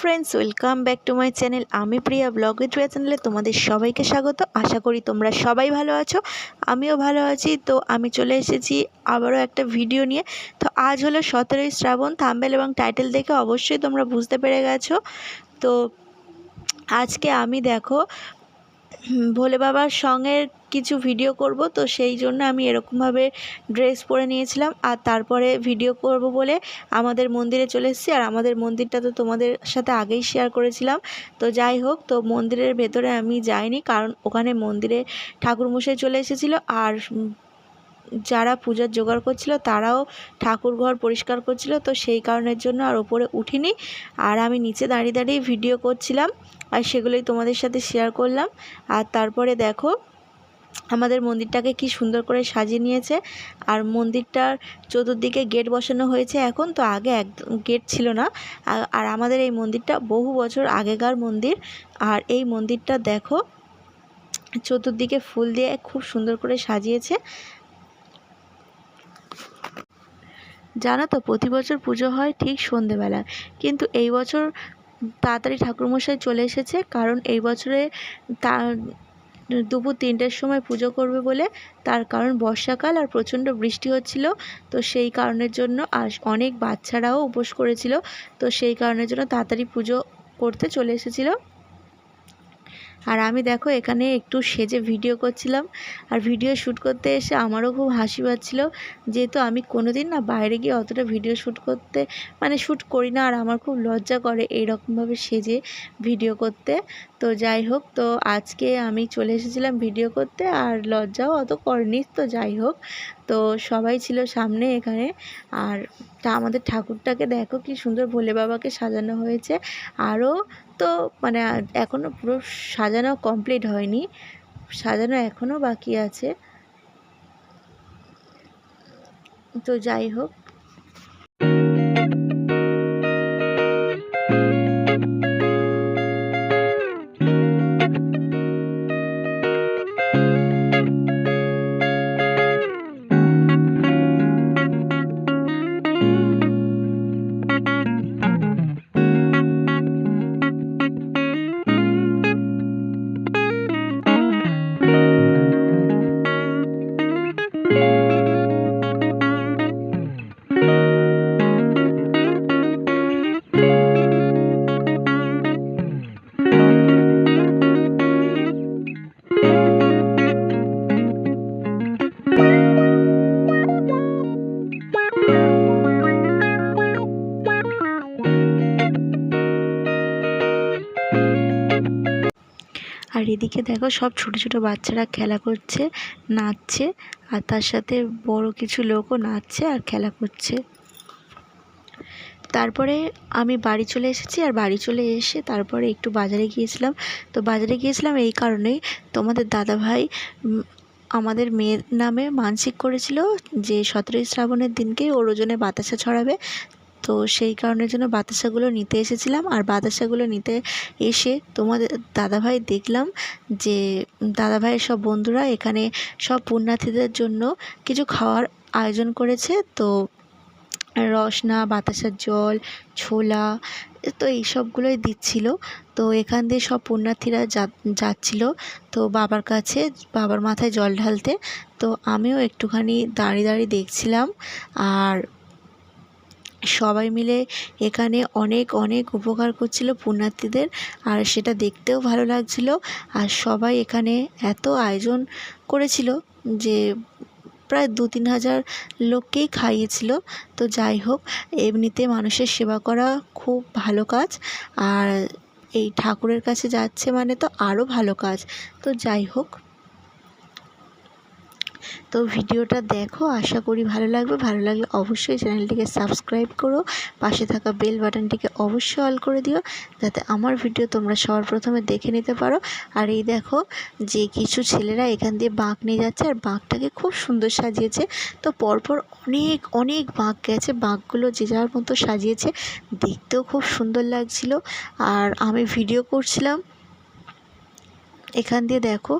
Friends welcome back to my channel আমি Priya blog with প্রিয়া চ্যানেলে তোমাদের সবাইকে স্বাগত। আশা করি তোমরা সবাই ভালো আছো, আমিও ভালো আছি। তো আমি চলে এসেছি আবারও একটা ভিডিও নিয়ে। তো আজ হলো সতেরোই শ্রাবণ, থাম্বেল এবং টাইটেল দেখে অবশ্যই তোমরা বুঝতে পেরে গেছো। তো আজকে আমি দেখো ভোলে বাবার সঙ্গের কিছু ভিডিও করব, তো সেই জন্য আমি এরকমভাবে ড্রেস পরে নিয়েছিলাম। আর তারপরে ভিডিও করব বলে আমাদের মন্দিরে চলে এসেছি। আর আমাদের মন্দিরটা তো তোমাদের সাথে আগেই শেয়ার করেছিলাম। তো যাই হোক, তো মন্দিরের ভেতরে আমি যাইনি, কারণ ওখানে মন্দিরে ঠাকুরমশাই চলে এসেছিল। আর যারা পূজার জোগাড় করছিল, তারাও ঠাকুর ঘর পরিষ্কার করছিল। তো সেই কারণের জন্য আর ওপরে উঠিনি। আর আমি নিচে দাঁড়িয়ে দাঁড়িয়ে ভিডিও করছিলাম। সেগুলোই তোমাদের সাথে শেয়ার করলাম। আর তারপরে দেখো, আমাদের মন্দিরটাকে কি সুন্দর করে সাজিয়ে নিয়েছে। আর মন্দিরটার চতুর্দিকে গেট বসানো হয়েছে এখন, তো আগে এক গেট ছিল না। আর আমাদের এই মন্দিরটা বহু বছর আগেকার মন্দির। আর এই মন্দিরটা দেখো, চতুর্দিকে ফুল দিয়ে খুব সুন্দর করে সাজিয়েছে। জানো তো, প্রতি বছর পুজো হয় ঠিক সন্ধেবেলা কিন্তু এই বছর তাড়াতাড়ি ঠাকুরমশাই চলে এসেছে, কারণ এই বছরে তা, দুপুর তিনটের সময় পুজো করবে বলে তার কারণ বর্ষাকাল আর প্রচণ্ড বৃষ্টি হচ্ছিল। তো সেই কারণের জন্য আর অনেক বাচ্চারাও উপোস করেছিল। তো সেই কারণের জন্য তাড়াতাড়ি পুজো করতে চলে এসেছিল। আর আমি দেখো এখানে একটু সেজে ভিডিও করছিলাম আর ভিডিও শ্যুট করতে এসে আমারও খুব হাসি পাচ্ছিল। যেহেতু আমি কোনো দিন না বাইরে গিয়ে অতটা ভিডিও শ্যুট করতে মানে শ্যুট করি না আর আমার খুব লজ্জা করে এইরকমভাবে সেজে ভিডিও করতে। তো যাই হোক, তো আজকে আমি চলে এসেছিলাম ভিডিও করতে আর লজ্জাও অত করেনি। তো যাই হোক, তো সবাই ছিল সামনে এখানে আর তা আমাদের ঠাকুরটাকে দেখো কি সুন্দর ভোলে বাবাকে সাজানো হয়েছে। আরও তো মানে এখনও পুরো সাজানো কমপ্লিট হয়নি। সাজানো এখনও বাকি আছে। তো যাই হোক আর এদিকে দেখো সব ছোট ছোট বাচ্চারা খেলা করছে, নাচছে, আর তার সাথে বড় কিছু লোকও নাচছে আর খেলা করছে। তারপরে আমি বাড়ি চলে এসেছি আর বাড়ি চলে এসে তারপরে একটু বাজারে গিয়েছিলাম। তো বাজারে গিয়েছিলাম এই কারণেই তোমাদের দাদাভাই আমাদের মেয়ের নামে মানসিক করেছিল যে সতেরোই শ্রাবণের দিনকে ওর ওজনে বাতাসা ছড়াবে। তো সেই কারণের জন্য বাতাসাগুলো নিতে এসেছিলাম। আর বাতাসাগুলো নিতে এসে তোমাদের দাদাভাই দেখলাম যে দাদাভাইয়ের সব বন্ধুরা এখানে সব পুণ্যার্থীদের জন্য কিছু খাওয়ার আয়োজন করেছে। তো রসনা, বাতাসার জল, ছোলা, তো এই সবগুলোই দিচ্ছিল। তো এখান দিয়ে সব পুণ্যার্থীরা যাচ্ছিল। তো বাবার কাছে, বাবার মাথায় জল ঢালতে। তো আমিও একটুখানি দাঁড়িয়ে দাঁড়িয়ে দেখছিলাম। আর সবাই মিলে এখানে অনেক অনেক উপকার করছিল পুণ্যার্থীদের আর সেটা দেখতেও ভালো লাগছিল। আর সবাই এখানে এত আয়োজন করেছিল যে প্রায় দু তিন হাজার লোককেই খাইয়েছিল। তো যাই হোক, এমনিতে মানুষের সেবা করা খুব ভালো কাজ। আর এই ঠাকুরের কাছে যাচ্ছে মানে তো আরও ভালো কাজ। তো যাই হোক তো ভিডিওটা দেখো, আশা করি ভালো লাগবে। ভালো লাগলে অবশ্যই চ্যানেলটিকে সাবস্ক্রাইব করো, পাশে থাকা বেল বাটনটিকে অবশ্যই অল করে দিও, যাতে আমার ভিডিও তোমরা সবার প্রথমে দেখে নিতে পারো। আর এই দেখো যে কিছু ছেলেরা এখান দিয়ে বাঁক নিয়ে যাচ্ছে, আর বাঁকটাকে খুব সুন্দর সাজিয়েছে। তো পরপর অনেক অনেক বাঁক গেছে বাঁকগুলো যে যার মতো সাজিয়েছে, দেখতেও খুব সুন্দর লাগছিল। আর আমি ভিডিও করছিলাম, এখান দিয়ে দেখো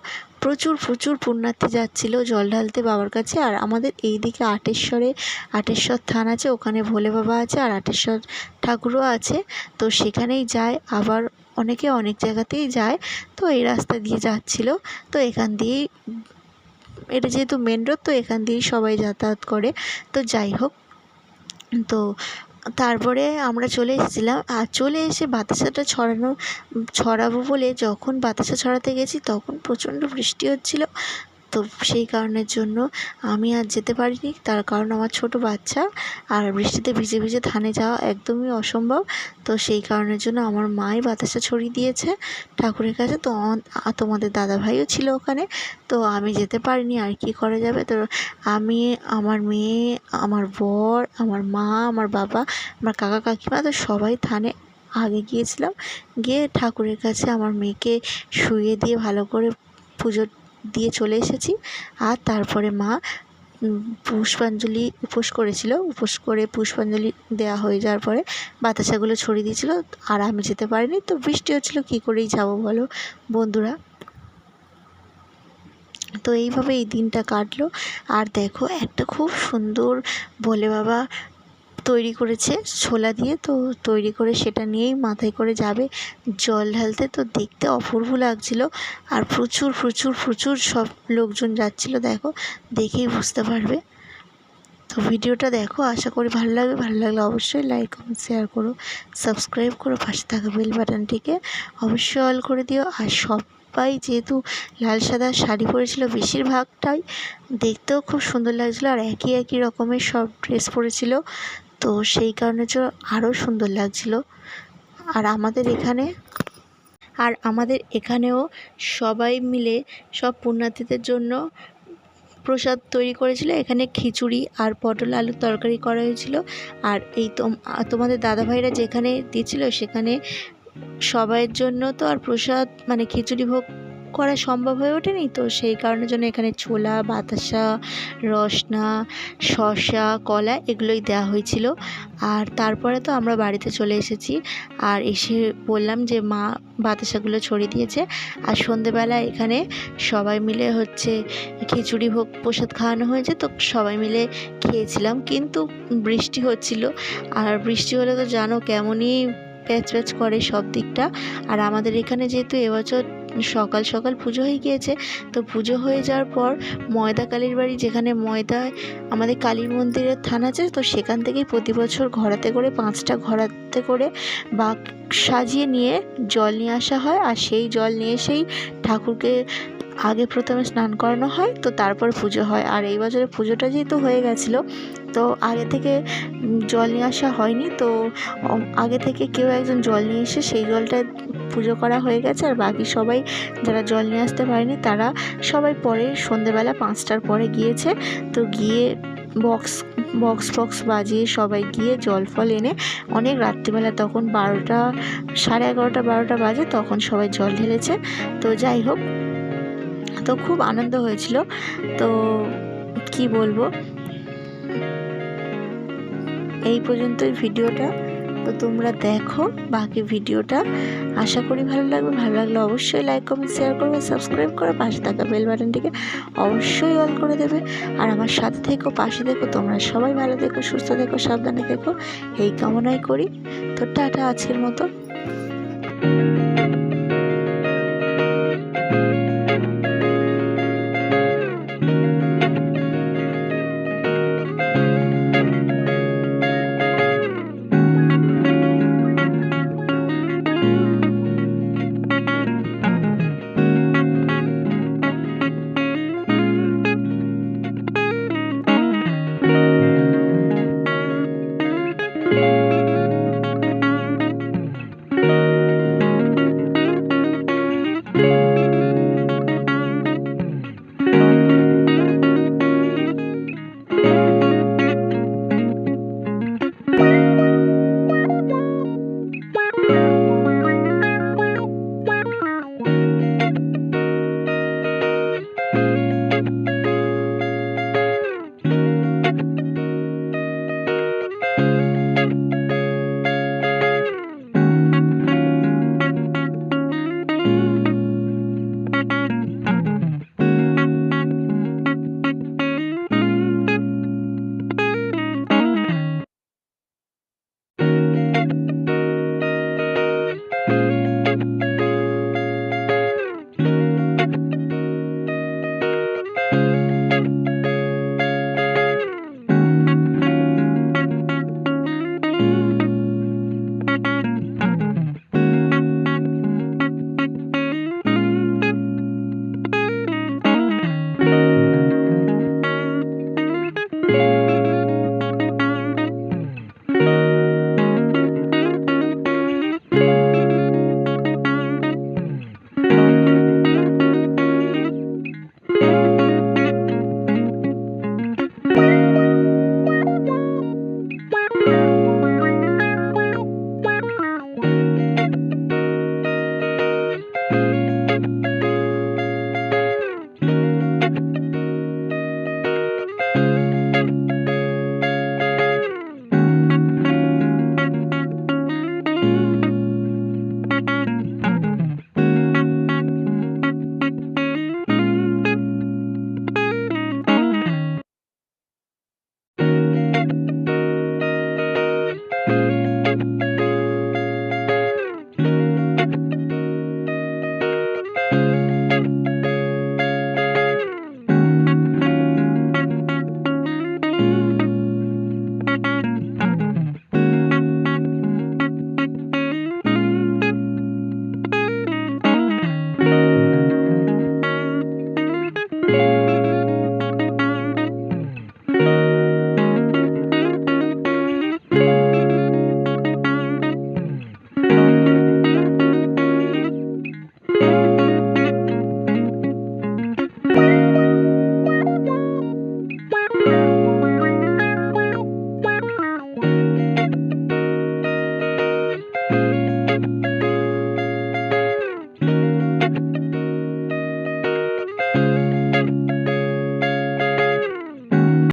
প্রচুর প্রচুর পুণ্যার্থী যাচ্ছিল জল ঢালতে বাবার কাছে। আর আমাদের এই দিকে আটেশ্বরে, আটেশ্বর থান আছে, ওখানে ভোলে বাবা আছে আর আটেশ্বর ঠাকুরও আছে। তো সেখানেই যায়, আবার অনেকে অনেক জায়গাতেই যায়। তো এই রাস্তা দিয়ে যাচ্ছিল। তো এখান দিয়েই, এটা যেহেতু মেন রোড তো এখান দিয়েই সবাই যাতায়াত করে। তো যাই হোক, তো তারপরে আমরা চলে এসেছিলাম, আর চলে এসে বাতাসাটা ছড়ানো, ছড়াবো বলে যখন বাতাসা ছড়াতে গেছি তখন প্রচণ্ড বৃষ্টি হচ্ছিল। তো সেই কারণের জন্য আমি আর যেতে পারিনি। তার কারণ আমার ছোট বাচ্চা আর বৃষ্টিতে ভিজে ভিজে থানে যাওয়া একদমই অসম্ভব। তো সেই কারণের জন্য আমার মাই বাতাসা ছড়িয়ে দিয়েছে ঠাকুরের কাছে। তো তোমাদের দাদাভাইও ছিল ওখানে। তো আমি যেতে পারিনি, আর কি করা যাবে? তো আমি, আমার মেয়ে, আমার বর, আমার মা, আমার বাবা, আমার কাকা, কাকিমা, তো সবাই থানে আগে গিয়েছিলাম। গিয়ে ঠাকুরের কাছে আমার মেয়েকে শুয়ে দিয়ে ভালো করে পুজো দিয়ে চলে এসেছি। আর তারপরে মা পুষ্পাঞ্জলি উপোস করেছিল। উপোস করে পুষ্পাঞ্জলি দেওয়া হয়ে যাওয়ার পরে বাতাসাগুলো ছড়িয়ে দিয়েছিল। আর আমি যেতে পারিনি। তো বৃষ্টি হচ্ছিল, কী করেই যাব বলো বন্ধুরা? তো এইভাবে এই দিনটা কাটলো। আর দেখো, একটা খুব সুন্দর ভোলে বাবা তৈরি করেছে ছোলা দিয়ে। তো তৈরি করে সেটা নিয়েই মাথায় করে যাবে জল ঢালতে। তো দেখতে অপূর্ব লাগছিল আর প্রচুর প্রচুর প্রচুর সব লোকজন যাচ্ছিল, দেখো, দেখেই বুঝতে পারবে। তো ভিডিওটা দেখো, আশা করি ভালো লাগবে। ভালো লাগলে অবশ্যই লাইক কমেন্ট শেয়ার করো সাবস্ক্রাইব করো, পাশে থাকা বেল বাটনটিকে অবশ্যই অল করে দিও। আর সবাই যেহেতু লাল সাদা শাড়ি পরেছিল, বেশিরভাগটাই দেখতেও খুব সুন্দর লাগছিল আর একই একই রকমের সব ড্রেস পরেছিল। তো সেই কারণে জন্য আরও সুন্দর লাগছিল। আর আমাদের এখানে, আর আমাদের এখানেও সবাই মিলে সব পুণ্যার্থীদের জন্য প্রসাদ তৈরি করেছিল। এখানে খিচুড়ি আর পটল আলুর তরকারি করা হয়েছিল। আর এই তোমাদের দাদাভাইরা যেখানে দিয়েছিল সেখানে সবাইয়ের জন্য তো আর প্রসাদ মানে খিচুড়ি ভোগ করা সম্ভব হয়ে ওঠেনি? তো সেই কারণের জন্য এখানে ছোলা, বাতাসা, রসনা, শসা, কলা এগুলোই দেওয়া হয়েছিল। আর তারপরে তো আমরা বাড়িতে চলে এসেছি। আর এসে বললাম যে, মা বাতাসাগুলো ছড়িয়ে দিয়েছে। আর সন্ধেবেলা এখানে সবাই মিলে হচ্ছে খিচুড়ি ভোগ প্রসাদ খাওয়ানো হয়েছে। তো সবাই মিলে খেয়েছিলাম। কিন্তু বৃষ্টি হচ্ছিল। আর বৃষ্টি হলে তো জানো কেমনই প্যাচ প্যাচ করে সব দিকটা। আর আমাদের এখানে যেহেতু এবছর সকাল সকাল পুজো হয়ে গিয়েছে। তো পুজো হয়ে যাওয়ার পর ময়দা কালীর বাড়ি, যেখানে ময়দায় আমাদের কালী মন্দিরের থান আছে, তো সেখান থেকেই প্রতি বছর ঘোরাতে করে, পাঁচটা ঘোরাতে করে বাঘ সাজিয়ে নিয়ে জল নিয়ে আসা হয়। আর সেই জল নিয়ে এসেই ঠাকুরকে আগে প্রথমে স্নান করানো হয়, তো তারপর পুজো হয়। আর এই বছরে পুজোটা যেহেতু হয়ে গেছিল, তো আগে থেকে জল নিয়ে আসা হয়নি। তো আগে থেকে কেউ একজন জল নিয়ে এসে সেই জলটা পুজো করা হয়ে গেছে আর বাকি সবাই যারা জল নিয়ে আসতে পারেনি, তারা সবাই পরে সন্ধেবেলা পাঁচটার পরে গিয়েছে। তো গিয়ে বক্স বক্স বক্স বাজিয়ে সবাই গিয়ে জল ফল এনে অনেক রাত্রিবেলা তখন বারোটা, সাড়ে এগারোটা, বারোটা বাজে তখন সবাই জল ঢেলেছে। তো যাই হোক, তো খুব আনন্দ হয়েছিল। তো কি বলব? এই পর্যন্তই ভিডিওটা। তো তোমরা দেখো বাকি ভিডিওটা। আশা করি ভালো লাগবে। ভালো লাগলে অবশ্যই লাইক কমেন্ট শেয়ার করবে সাবস্ক্রাইব করে পাশে থাকা বেল বাটনটিকে অবশ্যই অল করে দেবে। আর আমার সাথে থেকো, পাশে দেখো তোমরা সবাই ভালো দেখো সুস্থ দেখো সাবধানে দেখো এই কামনাই করি। তো টাটা আজকের মতো।